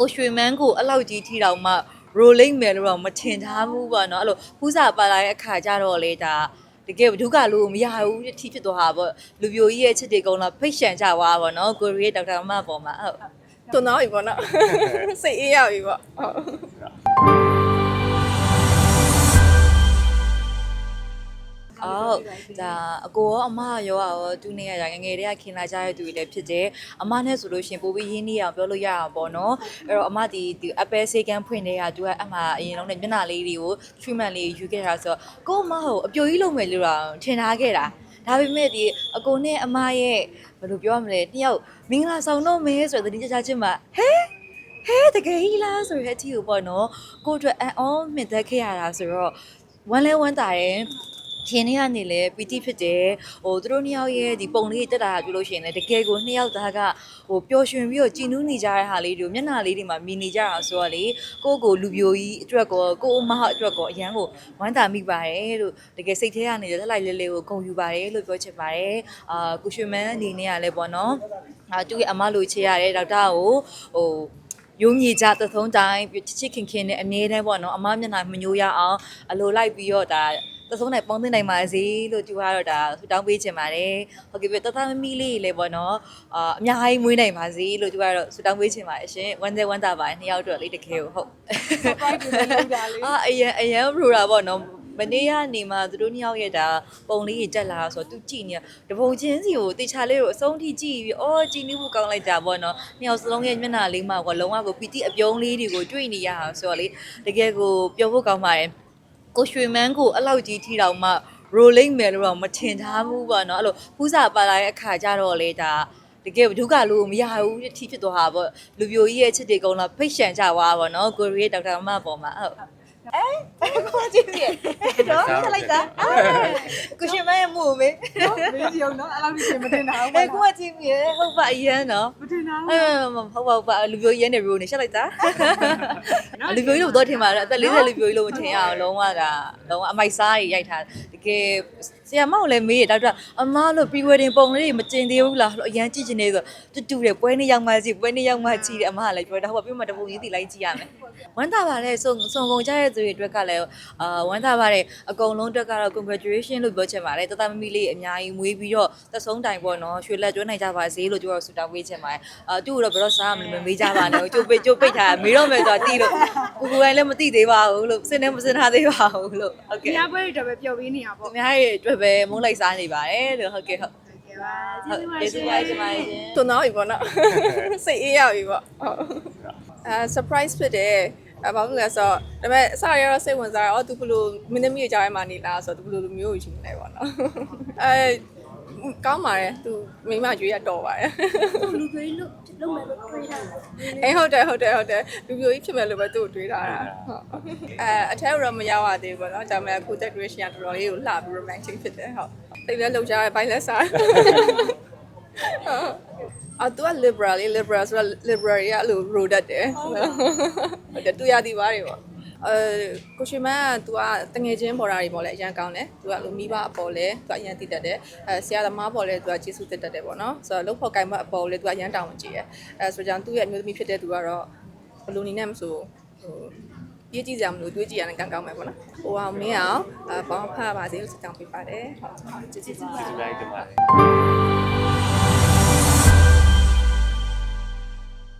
ကိုရွှေမန်းကိုအဲ့လောက်ကြီးထီတောင်မှ rolling မယ်လို့တော့မထင်ထားဘူးပေါ့နော်အဲ့လိုဖူးစာပါလာတဲ့အခါကျတော့လေဒါတကယ်ဒုက္ခလို့မရဘူးအထီးဖြစ်သွားတာပေါ့လူပြိုကြီးရဲ့ချစ်တွေကုန်းလာဖိတ်ရှန်ကြသွားပါတော့ကိုရီးဒေါက်တာမတ်ပေါ်မှာဟုတ်တွန်းတော့ပြီပေါ့နော်စိတ်အေးရပြီပေါ့ဟုတ် အော်ဒါအကိုရောအမရောရောသူနေရရငယ်ငယ်တည်းကခင်လာကြတဲ့သူတွေလည်းဖြစ်တယ်အမနဲ့ဆိုလို့ရှရင်ပိုပြီးရင်းနှီးအောင်ပြောလို့ရအောင်ပေါ့နော်အဲ့တော့အမဒီဒီ Apple ဆေးကန်းဖွင့်နေတာသူကအမအရင်လုံးနဲ့မျက်နှာလေးတွေကို treatment လေးယူခဲ့တာဆိုတော့ကို့အမကိုအပြိုကြီးလုပ်မယ်လို့တော့ထင်ထားခဲ့တာဒါပေမဲ့ဒီအကိုနဲ့အမရဲ့ဘယ်လိုပြောရမလဲတယောက်မင်္ဂလာဆောင်တော့မဲဆိုတဲ့တတိကျကျချင်းမှာဟဲဟဲတကယ်ကြီးလားဆိုတဲ့အထီကိုပေါ့နော်ကို့အတွက်အန်အောမြင့်သက်ခဲ့ရတာဆိုတော့ဝမ်းလဲဝမ်းတာတယ် ခင်နေကနေလဲပီတိဖြစ်တယ်ဟိုသူတို့နှစ်ယောက်ရဲ့ဒီပုံလေးတက်တာပြောလို့ရှိရင်လည်းတကယ်ကိုနှစ်ယောက်သားကဟိုပျော်ရွှင်ပြီးတော့ကြည်နူးနေကြတဲ့ဟာလေးတွေကိုမျက်နှာလေးတွေမှာမြင်နေကြတာဆိုတော့လေကိုယ့်ကိုလူပြိုကြီးအတွက်ကောကိုယ့်အမအတွက်ကောအရန်ကိုဝမ်းသာမိပါတယ်လို့တကယ်စိတ်ထဲကနေလက်လိုက်လေးလေးကိုဂုဏ်ယူပါတယ်လို့ပြောချင်ပါတယ်အာကုရွှေမန်းအနေနဲ့ကလည်းပေါ့နော်အာသူ့ရဲ့အမလိုချေရတယ်ဒေါက်တာကိုဟိုယုံကြည်ကြသထုံးတိုင်းချစ်ချစ်ခင်ခင်နဲ့အမြဲတမ်းပေါ့နော်အမမျက်နှာမညိုရအောင်အလိုလိုက်ပြီးတော့ဒါ သထုံးနဲ့ပေါင်းသိနိုင်ပါစေလို့သူကတော့ဒါဆူတောင်းပေးချင်ပါတယ်ဟုတ်ကဲ့ပြတသမမီလေးလည်းပေါ့နော်အာအများကြီးမွေးနိုင်ပါစေလို့သူကတော့ဆူတောင်းပေးချင်ပါတယ်ရှင်ဝမ်းသက်ဝမ်းသာပါတယ်နှစ်ယောက်တော့လေးတကယ်ကိုဟုတ် surprise တွေလုပ်တာလေအာအရင်အရင်ပရိုတာပေါ့နော်မနေ့ကနေမှသူတို့နှစ်ယောက်ရဲ့ဒါပုံလေးကြီးတက်လာဆိုတော့သူကြည့်နေတပုံချင်းစီကိုတေချာလေးကိုအဆုံးထိကြည့်ပြီးအော်ကြည်နေဖို့ကောင်းလိုက်တာပေါ့နော်နှစ်ယောက်စလုံးရဲ့မျက်နှာလေးမှာကလုံးဝကိုပီတိအပြုံးလေးတွေကိုတွေ့နေရအောင်ဆိုတော့လေတကယ်ကိုပြောဖို့ကောင်းပါတယ် ကိုရွှေမန်းကိုအဲ့လောက်ကြီးထီတောင်မှ rolling မယ်လို့တော့မထင်ထားဘူးပေါ့နော်အဲ့လိုဖူးစာပါလာတဲ့အခါကျတော့လေဒါတကယ်ဒုက္ခလို့မရဘူးအထီးဖြစ်သွားတာပေါ့လူပြိုကြီးရဲ့ချစ်တွေကုန်းလာဖိတ်ရှန်ကြသွားပါတော့ကိုရီးဒေါက်တာမတ်ပေါ်မှာဟုတ်ကိုကြည့်ပြတော့ဆက်လိုက်တာကိုရှင်မရဲ့မှုမေနော်မင်းကြီးအောင်နော်အဲ့လိုကြီးမတင်တာဘူးအဲကိုကြည့်ပြဟုတ်ပါအရန်နော်မတင်တာအဲဟုတ်ပါပါလူပြိုရင်းနေရိုးနေဆက်လိုက်တာ လူပြိုကြီးလို့တော့ထင်ပါတယ်အသက်40လူပြိုကြီးလို့မထင်ရအောင်လုံးဝကလုံးဝအမိုက်စားကြီးရိုက်ထားတကယ်ဆရာမကိုလည်းမေးရဒေါက်တာအမလို့ pre wedding ပုံလေးမကျင်သေးဘူးလားအရန်ကြည့်ချင်နေဆိုတူတူတယ်ပွဲနေရောက်မှစီပွဲနေရောက်မှကြည့်တယ်အမကလည်းပြောတယ်ဟုတ်ပါပြမတပုံကြီးတီလိုက်ကြည့်ရမယ်ဝမ်းသာပါလေစုံစုံကုန်ကြတဲ့သူတွေအတွက်ကလည်းအာဝမ်းသာပါတယ်အကုန်လုံးအတွက်ကတော့ congratulation လို့ပြောချင်ပါတယ်တသမမီလေးအများကြီးမွေးပြီးတော့သက်ဆုံးတိုင်ပေါ့နော်ရွှေလက်ကျွမ်းနိုင်ကြပါစေလို့ကျွန်တော်ဆုတောင်းပေးချင်ပါတယ်အာသူ့ကိုတော့ဘယ်တော့စားမလဲမေးကြပါနဲ့ကျုပ်ပိတ်ကျုပ်ပိတ်ထားမေးတော့မယ်ဆိုတော့တီးလို့ကိုကိုယ်ကလည်းမသိသေးပါဘူးလို့စင်နေမစင်ထားသေးပါဘူးလို့ဟုတ်ဒီကဲ့အပွဲတွေတော့ပဲပျော်ပေးနေတာပေါ့အများကြီးအတွက်ပဲမုန်းလိုက်စားနေပါတယ်လို့ဟုတ်ကဲ့ဟုတ်ကဲပါဟုတ်ကျေးဇူးပါရှင်ပါရှင်တွန်းတော့ပြီပေါ့နော်စိတ်အေးရပြီပေါ့ဟုတ်အဲ surprise ဖြစ်တယ်အဲဘာလို့လဲဆိုတော့ဒါပေမဲ့အစရတော့စိတ်ဝင်စားတော့သူဘလို့မင်းသမီးကြားထဲမှာနေလားဆိုတော့သူဘလို့လူမျိုးကိုယူနေပေါ့နော်အဲ ကောင်းပါတယ်သူမိမရွေးရတော့ပါတယ်လူတွေလို့လုံးမယ်လို့တွေးတာအေးဟုတ်တယ်ဟုတ်တယ်ဟုတ်တယ်လူမျိုးကြီးဖြစ်မယ်လို့ပဲသူ့ကိုတွေးထားတာဟုတ်အဲအထက်တော့မရောက်ရသေးဘူးပေါ့နော်ဒါပေမဲ့အခု decoration ကတော်တော်လေးကိုလှပြီး romantic ဖြစ်တယ်ဟုတ်တိတ်လဲလောက်ကြရဲဘိုင်းလဲစားအာသူက liberal လေး liberal ဆိုတော့ liberal တွေကအဲ့လို road တက်တယ်ဟုတ်တယ်သူရသည်ပါတွေပေါ့ အဲကိုရှင်မန်က तू ကတငယ်ချင်းပေါ်တာတွေပေါ့လေအရန်ကောင်းတယ် तू ကလိုမိဘအပေါ်လဲ तू အရန်တည်တတ်တယ်အဲဆရာသမားပေါ်လဲ तू ကကျေးဇူးတက်တတ်တယ်ပေါ့နော်ဆိုတော့လုတ်ဖို့ကိုင်မအပေါ်လဲ तू ကအရန်တောင်းကြည့်တယ်အဲဆိုကြောင့်သူ့ရဲ့အမျိုးသမီးဖြစ်တဲ့ तू ကတော့ဘယ်လိုနေနဲ့မဆိုဟိုရေးကြည့်ကြမလို့တွေးကြည့်ရတယ်ကောင်းကောင်းပဲပေါ့နော်ဟိုအောင်မင်းအောင်အပေါင်းဖတ်ပါစေလို့စတောင်းပေးပါတယ်ဟုတ်ကျေးဇူးပါ လိုက်တင်ပါတယ်